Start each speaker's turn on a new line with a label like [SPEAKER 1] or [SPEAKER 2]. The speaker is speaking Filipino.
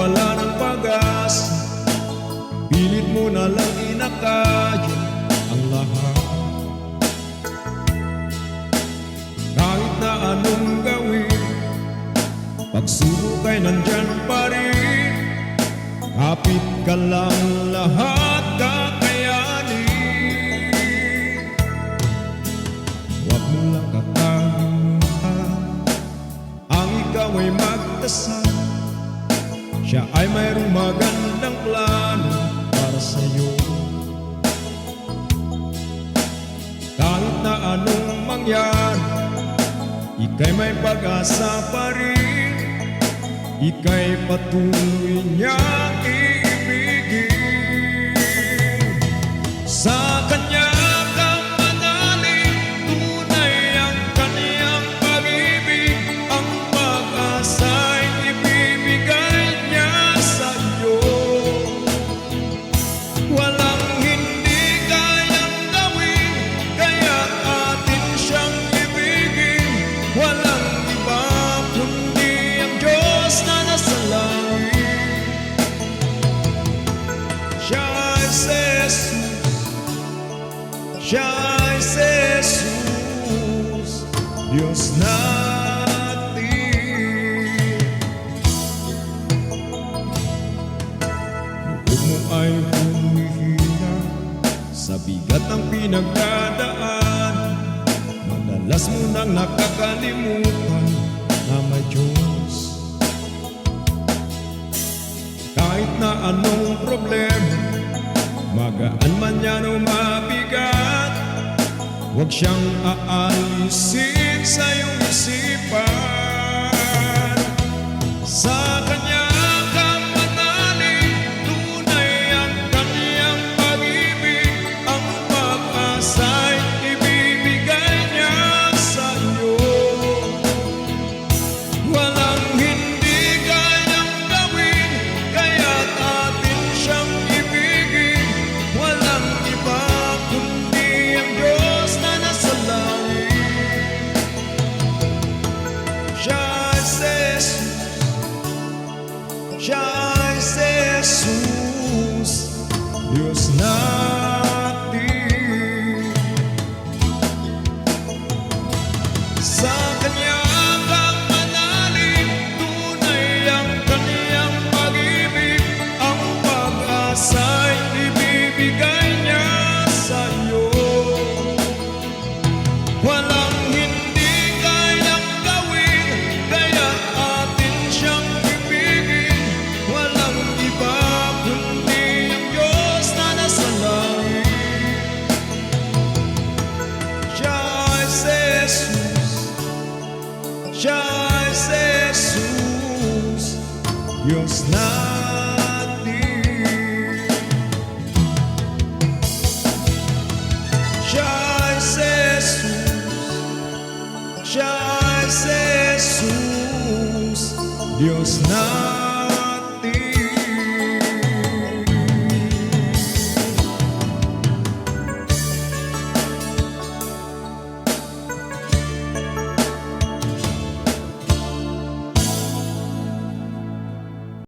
[SPEAKER 1] wala ng pag-asa. Pilit mo na lang inakaya ang lahat. Kahit na anong gawin Pagsubok ay nandyan pa rin. Kapit ka lang lahat kakayanin. Huwag mo lang katanghan Ang ikaw ay magdasal. Siya ay mayroong magandang plano para sa'yo. Kahit na anong mangyari Ika'y may pag-asa pa rin. Ika'y patuloy niyang Siya ay si Jesus Diyos natin ay humihina Sa bigat ng pinagdadaan Madalas mo nang nakakalimutan Na may Diyos. Kahit na anong problema Magaan man yan o mabigat Huwag siyang aalisin sa iyong isipan. Sa Diyos natin Siya ay si Jesus. Siya ay si Jesus. Diyos natin